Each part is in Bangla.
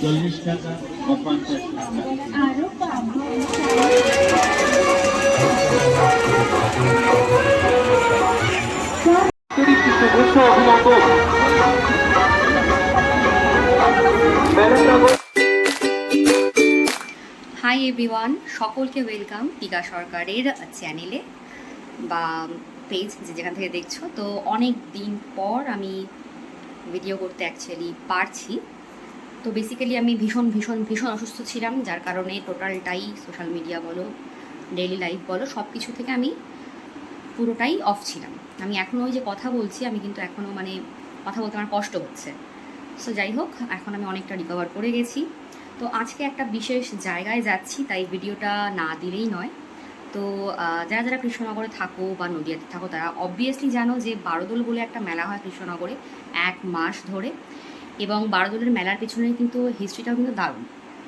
চল্লিশ টাকা বা পঞ্চাশ টাকা এভরিওয়ান সকলকে ওয়েলকাম টিকা সরকারের চ্যানেলে বা পেজ যে যেখান থেকে দেখছ। তো অনেক দিন পর আমি ভিডিও করতে অ্যাকচুয়ালি পারছি। তো বেসিক্যালি আমি ভীষণ ভীষণ ভীষণ অসুস্থ ছিলাম, যার কারণে টোটালটাই সোশ্যাল মিডিয়া বলো ডেইলি লাইফ বলো সব কিছু থেকে আমি পুরোটাই অফ ছিলাম। আমি এখনও ওই যে কথা বলছি, আমি কিন্তু এখনও মানে কথা বলতে আমার কষ্ট হচ্ছে। সো যাই হোক, এখন আমি অনেকটা রিকভার করে গেছি। তো আজকে একটা বিশেষ জায়গায় যাচ্ছি, তাই ভিডিওটা না দিলেই নয়। তো যারা যারা কৃষ্ণনগরে থাকো বা নদিয়াতে থাকো, তারা অবভিয়াসলি জানো যে বারোদোল বলে একটা মেলা হয় কৃষ্ণনগরে এক মাস ধরে। এবং বারোদোলের মেলার পেছনে কিন্তু হিস্ট্রিটাও কিন্তু দারুণ।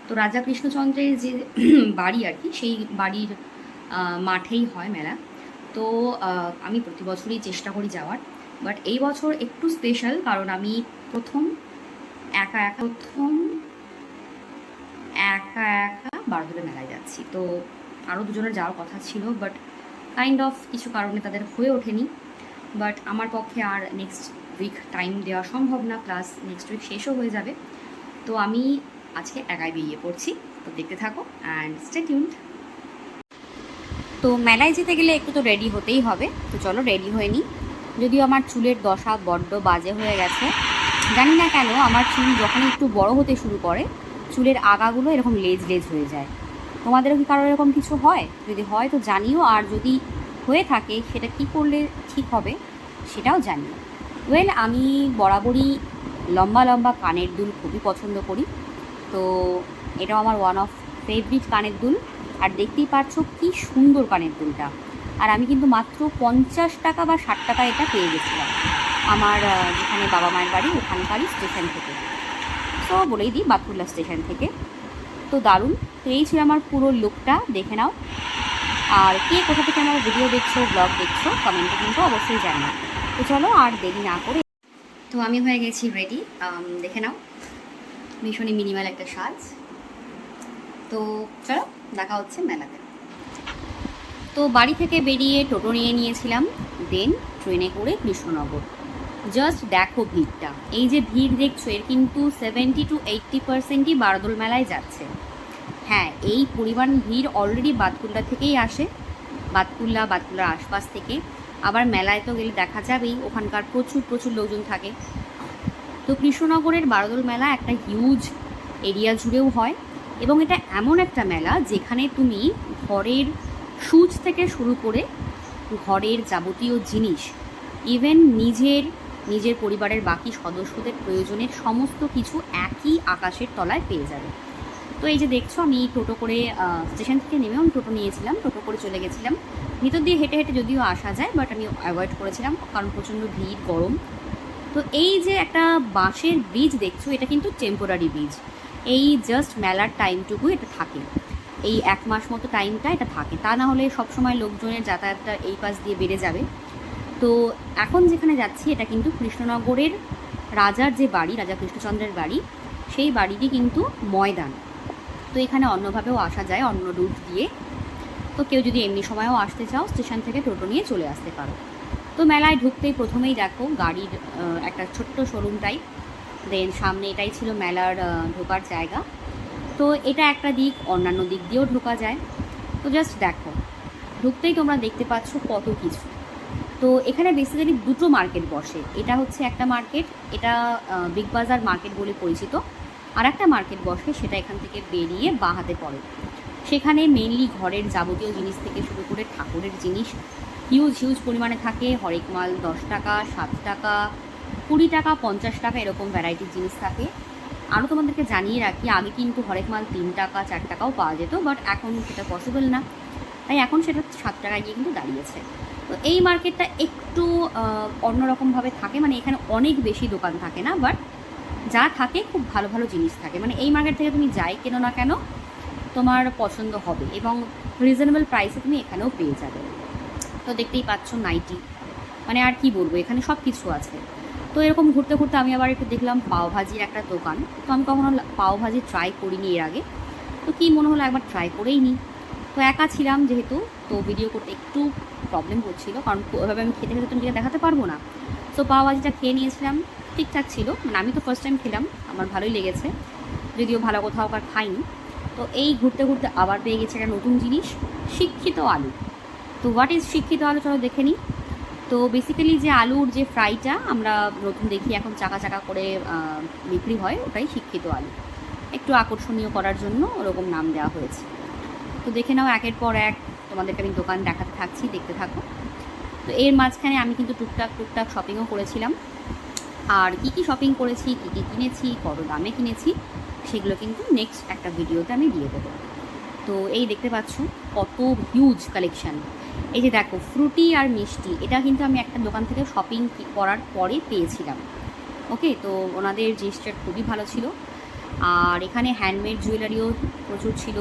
তো রাজা কৃষ্ণচন্দ্রের যে বাড়ি আর কি, সেই বাড়ির মাঠেই হয় মেলা। তো আমি প্রতি বছরই চেষ্টা করি যাওয়ার। বাট এই বছর একটু স্পেশাল কারণ আমি প্রথম, একা একা প্রথম একা একা বারোদলে মেলায় যাচ্ছি। তো আরও দুজনের যাওয়ার কথা ছিল বাট কাইন্ড অফ কিছু কারণে তাদের হয়ে ওঠেনি। বাট আমার পক্ষে আর নেক্সট উইক টাইম দেওয়া সম্ভব না প্লাস নেক্সট উইক শেষও হয়ে যাবে। তো আমি আজকে একাই বেরিয়ে পড়ছি। তো দেখতে থাকো অ্যান্ড স্টে টিউনড তো মেলায় যেতে গেলে একটু তো রেডি হতেই হবে। তো চলো রেডি হয়ে নিই। যদিও আমার চুলের দশা বড্ড বাজে হয়ে গেছে। জানি না কেন, আমার চুল যখন একটু বড় হতে শুরু করে চুলের আগাগুলো এরকম লেজ লেজ হয়ে যায়। তোমাদেরও কি কারও এরকম কিছু হয়? যদি হয় তো জানিও, আর যদি হয়ে থাকে সেটা কি করলে ঠিক হবে সেটাও জানিও। ওয়েল আমি বরাবরই লম্বা লম্বা কানের দুল খুবই পছন্দ করি। তো এটাও আমার ওয়ান অফ ফেভারিট কানের দুল। আর দেখতেই পাচ্ছ কি সুন্দর কানের দুলটা। আর আমি কিন্তু মাত্র পঞ্চাশ টাকা বা ষাট টাকা এটা পেয়ে গেছিলাম। আমার যেখানে বাবা মায়ের বাড়ি, ওখানকারই স্টেশন থেকে। তো বলেই দিই বাতকুল্লা স্টেশন থেকে। তো দারুণ, তো এই ছিল আমার পুরো লুকটা, দেখে নাও। আর কে কোথা থেকে আমার ভিডিও দেখছ ব্লগ দেখছ কমেন্টে কিন্তু অবশ্যই জানাও। তো চলো আর দেরি না করে তো আমি হয়ে গেছি রেডি দেখে নাও। ভীষণই মিনিমাল একটা সাজ। তো চলো, দেখা হচ্ছে মেলাতে। তো বাড়ি থেকে বেরিয়ে টোটো নিয়ে নিয়েছিলাম দেন ট্রেনে করে কৃষ্ণনগর। জাস্ট দেখো ভিড়টা। এই যে ভিড় দেখছ, এর কিন্তু সেভেন্টি টু এইট্টি পার্সেন্টই বারদোল মেলায় যাচ্ছে। হ্যাঁ এই পরিমাণ ভিড় অলরেডি বাতকুল্লা থেকেই আসে। বাতকুল্লা, বাতকুল্লার আশপাশ থেকে। আবার মেলায় তো গেলে দেখা যাবেই, ওখানকার প্রচুর প্রচুর লোকজন থাকে। তো কৃষ্ণনগরের বারদোল মেলা একটা হিউজ এরিয়া জুড়েও হয় এবং এটা এমন একটা মেলা যেখানে তুমি ঘরের সুচ থেকে শুরু করে ঘরের যাবতীয় জিনিস ইভেন নিজের নিজের পরিবারের বাকি সদস্যদের প্রয়োজনের সমস্ত কিছু একই আকাশের তলায় পেয়ে যাবে। তো এই যে দেখছ, আমি টোটো করে স্টেশন থেকে নেমে আমি টোটো নিয়েছিলাম, টোটো করে চলে গেছিলাম। ভিতর দিয়ে হেঁটে হেঁটে যদিও আসা যায় বাট আমি অ্যাভয়েড করেছিলাম কারণ প্রচণ্ড ভিড়, গরম। তো এই যে একটা বাঁশের ব্রিজ দেখছ, এটা কিন্তু টেম্পোরারি ব্রিজ এই জাস্ট মেলার টাইমটুকু এটা থাকে। এই এক মাস মতো টাইমটা এটা থাকে। তা না হলে সবসময় লোকজনের যাতায়াতটা এই পাশ দিয়ে বেড়ে যাবে। তো এখন যেখানে যাচ্ছি, এটা কিন্তু কৃষ্ণনগরের রাজার যে বাড়ি, রাজা কৃষ্ণচন্দ্রের বাড়ি, সেই বাড়িটি কিন্তু ময়দান। তো এখানে অন্যভাবেও আসা যায়, অন্য রুট দিয়ে। তো কেউ যদি এমনি সময়ও আসতে চাও স্টেশন থেকে টোটো নিয়ে চলে আসতে পারো। তো মেলায় ঢুকতেই প্রথমেই দেখো গাড়ির একটা ছোট্ট শোরুম টাইপ দেন সামনে এটাই ছিল মেলার ঢোকার জায়গা। তো এটা একটা দিক, অন্যান্য দিক দিয়েও ঢোকা যায়। তো জাস্ট দেখো। ঢুকতেই তোমরা দেখতে পাচ্ছ কত কিছু। তো এখানে বেসিক্যালি দুটো মার্কেট বসে। এটা হচ্ছে একটা মার্কেট এটা বিগ বাজার মার্কেট বলে পরিচিত। আর একটা মার্কেট বসে, সেটা এখান থেকে বেরিয়ে বাহাতে পড়ে। সেখানে মেনলি ঘরের যাবতীয় জিনিস থেকে শুরু করে ঠাকুরের জিনিস। হিউজ হিউজ পরিমাণে থাকে। হরেক মাল দশ টাকা, সাত টাকা, কুড়ি টাকা, পঞ্চাশ টাকা এরকম ভ্যারাইটির জিনিস থাকে। আরও তোমাদেরকে জানিয়ে রাখি, আগে কিন্তু হরেক মাল তিন টাকা, চার টাকাও পাওয়া যেত বাট এখন সেটা পসিবল না। তাই এখন সেটা সাত টাকায় গিয়ে কিন্তু দাঁড়িয়েছে। তো এই মার্কেটটা একটু অন্যরকমভাবে থাকে মানে এখানে অনেক বেশি দোকান থাকে না বাট যা থাকে খুব ভালো ভালো জিনিস থাকে। মানে এই মার্কেট থেকে তুমি যাই কেন না কেন, তোমার পছন্দ হবে এবং রিজনেবল প্রাইসে তুমি এখানেও পেয়ে যাবে। তো দেখতেই পাচ্ছ নাইটি মানে আর কি বলব, এখানে সব কিছু আছে। তো এরকম ঘুরতে ঘুরতে আমি আবার একটু দেখলাম পাওভাজির একটা দোকান। তো আমি কখনো পাওভাজি ট্রাই করিনি এর আগে। তো কী মনে হলো একবার ট্রাই করেই নিই। তো একা ছিলাম যেহেতু, তো ভিডিও করতে একটু প্রবলেম হচ্ছিল, কারণ ওইভাবে আমি খেতে খেতে তো নিজেকে দেখাতে পারব না। তো পাওভাজিটা খেয়ে নিয়েছিলাম, ঠিকঠাক ছিল মানে আমি তো ফার্স্ট টাইম খেলাম, আমার ভালোই লেগেছে, যদিও ভালো কোথাও আর খাইনি। তো এই ঘুরতে ঘুরতে আবার পেয়ে গেছে একটা নতুন জিনিস, শিক্ষিত আলু। তো হোয়াট ইজ শিক্ষিত আলু চলো দেখে নিই তো বেসিক্যালি যে আলুর যে ফ্রাইটা আমরা নতুন দেখি, এখন চাকা চাকা করে বিক্রি হয়, ওটাই শিক্ষিত আলু। একটু আকর্ষণীয় করার জন্য ওরকম নাম দেওয়া হয়েছে। তো দেখে নাও একের পর এক তোমাদেরকে আমি দোকান দেখাতে থাকছি, দেখতে থাকো। তো এর মাঝখানে আমি কিন্তু টুকটাক টুকটাক শপিংও করেছিলাম। আর কী কী শপিং করেছি, কী কী কিনেছি, কত দামে কিনেছি, সেগুলো কিন্তু নেক্সট একটা ভিডিওতে আমি দিয়ে দেবো। তো এই দেখতে পাচ্ছ কত হিউজ কালেকশান এই যে দেখো ফ্রুটি আর মিষ্টি, এটা কিন্তু আমি একটা দোকান থেকে শপিং করার পরে পেয়েছিলাম। ওকে, তো ওনাদের জিনিসটা খুবই ভালো ছিল। আর এখানে হ্যান্ডমেড জুয়েলারিও প্রচুর ছিল।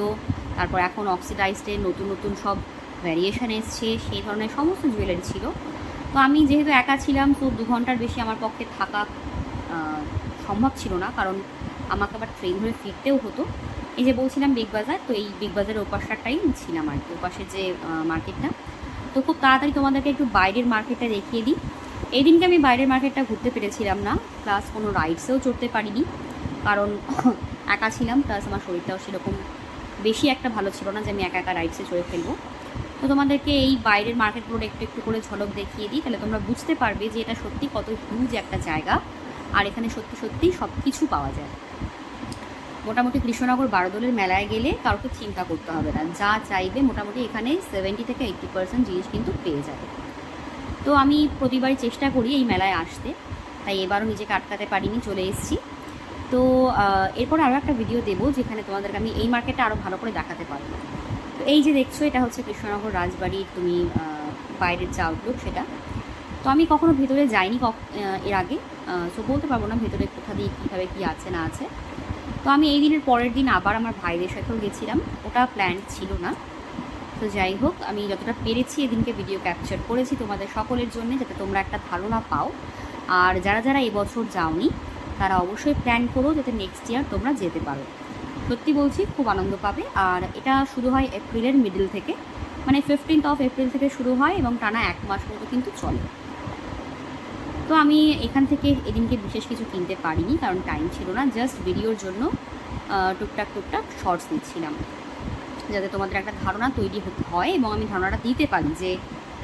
তারপর এখন অক্সিডাইজডের নতুন নতুন সব ভ্যারিয়েশন এসছে, সেই ধরনের সমস্ত জুয়েলারি ছিল। তো আমি যেহেতু একা ছিলাম, তো দু ঘণ্টার বেশি আমার পক্ষে থাকা সম্ভব ছিল না, কারণ আমাকে আবার ট্রেন ধরে ফিরতেও হতো। এই যে বলছিলাম বিগ বাজার তো এই বিগ বাজারের ওপাশটাই ছিলাম আর কি ওপাশের যে মার্কেটটা তো খুব তাড়াতাড়ি তোমাদেরকে একটু বাইরের মার্কেটটা দেখিয়ে দিই। এই দিনকে আমি বাইরের মার্কেটটা ঘুরতে পেরেছিলাম না প্লাস কোনো রাইডসেও চড়তে পারিনি, কারণ একা ছিলাম প্লাস আমার শরীরটাও সেরকম বেশি একটা ভালো ছিল না যে আমি একা একা রাইডসে চড়ে ফেলব। তো তোমাদেরকে এই বাইরের মার্কেটগুলোর একটু একটু করে ঝলক দেখিয়ে দিই, তাহলে তোমরা বুঝতে পারবে যে এটা সত্যি কত হিউজ একটা জায়গা, আর এখানে সত্যি সত্যি সব কিছু পাওয়া যায়। মোটামুটি কৃষ্ণনগর বারোদলের মেলায় গেলে কাউকে চিন্তা করতে হবে না, যা চাইবে মোটামুটি এখানে সেভেন্টি থেকে এইট্টি পার্সেন্ট জিনিস কিন্তু পেয়ে যাবে। তো আমি প্রতিবারই চেষ্টা করি এই মেলায় আসতে, তাই এবারও নিজেকে আটকাতে পারিনি, চলে এসেছি। তো এরপর আরও একটা ভিডিও দেবো যেখানে তোমাদেরকে আমি এই মার্কেটটা আরও ভালো করে দেখাতে পারব। তো এই যে দেখছ, এটা হচ্ছে কৃষ্ণনগর রাজবাড়ির তুমি বাইরের যে আউটলুক সেটা। তো আমি কখনো ভেতরে যাইনি এর আগে। সো বলতে পারব না ভেতরে কোথা দিয়ে কীভাবে কী আছে না আছে। তো আমি এই দিনের পরের দিন আবার আমার ভাইদের সাথেও গেছিলাম। ওটা প্ল্যান ছিল না। তো যাই হোক, আমি যতটা পেরেছি এদিনকে ভিডিও ক্যাপচার করেছি তোমাদের সকলের জন্য, যাতে তোমরা একটা ধারণা পাও। আর যারা যারা এবছর যাওনি তারা অবশ্যই প্ল্যান করো যাতে নেক্সট ইয়ার তোমরা যেতে পারো। সত্যি বলছি, খুব আনন্দ পাবে। আর এটা শুরু হয় এপ্রিলের মিডল থেকে। মানে ফিফটিন্থ অফ এপ্রিল থেকে শুরু হয় এবং টানা এক মাস মতো কিন্তু চলে। তো আমি এখান থেকে এদিনকে বিশেষ কিছু কিনতে পারিনি, কারণ টাইম ছিল না। জাস্ট ভিডিওর জন্য টুকটাক টুকটাক শর্টস নিচ্ছিলাম। যাতে তোমাদের একটা ধারণা তৈরি হয় এবং আমি ধারণাটা দিতে পারি যে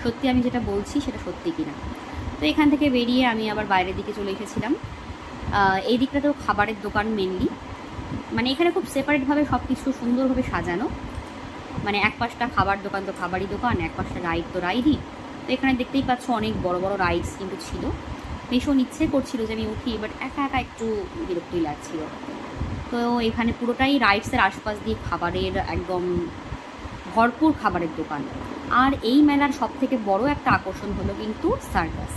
সত্যি আমি যেটা বলছি সেটা সত্যি কিনা। তো এখান থেকে বেরিয়ে আমি আবার বাইরের দিকে চলে এসেছিলাম। এই দিকটা তো খাবারের দোকান মেনলি মানে এখানে খুব সেপারেটভাবে সব কিছু সুন্দরভাবে সাজানো। মানে এক পাশটা খাবার দোকান তো খাবারই দোকান, এক পাশটা রাইড তো রাইডই। তো এখানে দেখতেই পাচ্ছ অনেক বড় বড় রাইডস কিন্তু ছিল। ভীষণ ইচ্ছে করছিল যে আমি উঠি বাট একা একা একটু বিরক্তই লাগছিল। তো এখানে পুরোটাই রাইডসের আশপাশ দিয়ে খাবারের একদম ভরপুর খাবারের দোকান। আর এই মেলার সব থেকে বড় একটা আকর্ষণ হলো কিন্তু সার্কাস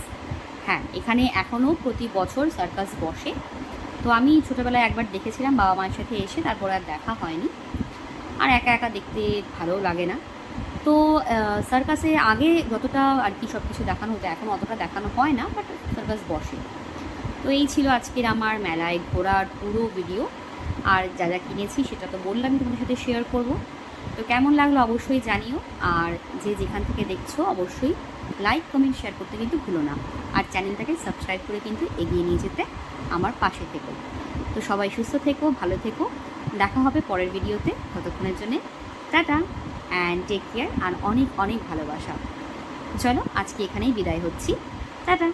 হ্যাঁ এখানে এখনও প্রতি বছর সার্কাস বসে। তো আমি ছোটোবেলায় একবার দেখেছিলাম, বাবা মায়ের সাথে এসে তারপর আর দেখা হয়নি। আর একা একা দেখতে ভালোও লাগে না। তো সার্কাসে আগে যতটা আর কি সব কিছু দেখানো হতো, এখন অতটা দেখানো হয় না বাট সার্কাস বসে। তো এই ছিল আজকের আমার মেলায় ঘোরার পুরো ভিডিও আর যা যা কিনেছি সেটা তো বললামই তোমাদের সাথে শেয়ার করব। তো কেমন লাগল অবশ্যই জানিও। আর যে যেখান থেকে দেখছ, অবশ্যই লাইক কমেন্ট শেয়ার করতে কিন্তু ভুলো না। আর চ্যানেলটাকে সাবস্ক্রাইব করে কিন্তু এগিয়ে নিয়ে যেতে আমার পাশে থেকো। তো সবাই সুস্থ থেকো, ভালো থেকো। দেখা হবে পরের ভিডিওতে ততক্ষণের জন্যে। টাটা অ্যান্ড টেক কেয়ার আর অনেক অনেক ভালোবাসা। চলো আজকে এখানেই বিদায় হচ্ছি। টাটা।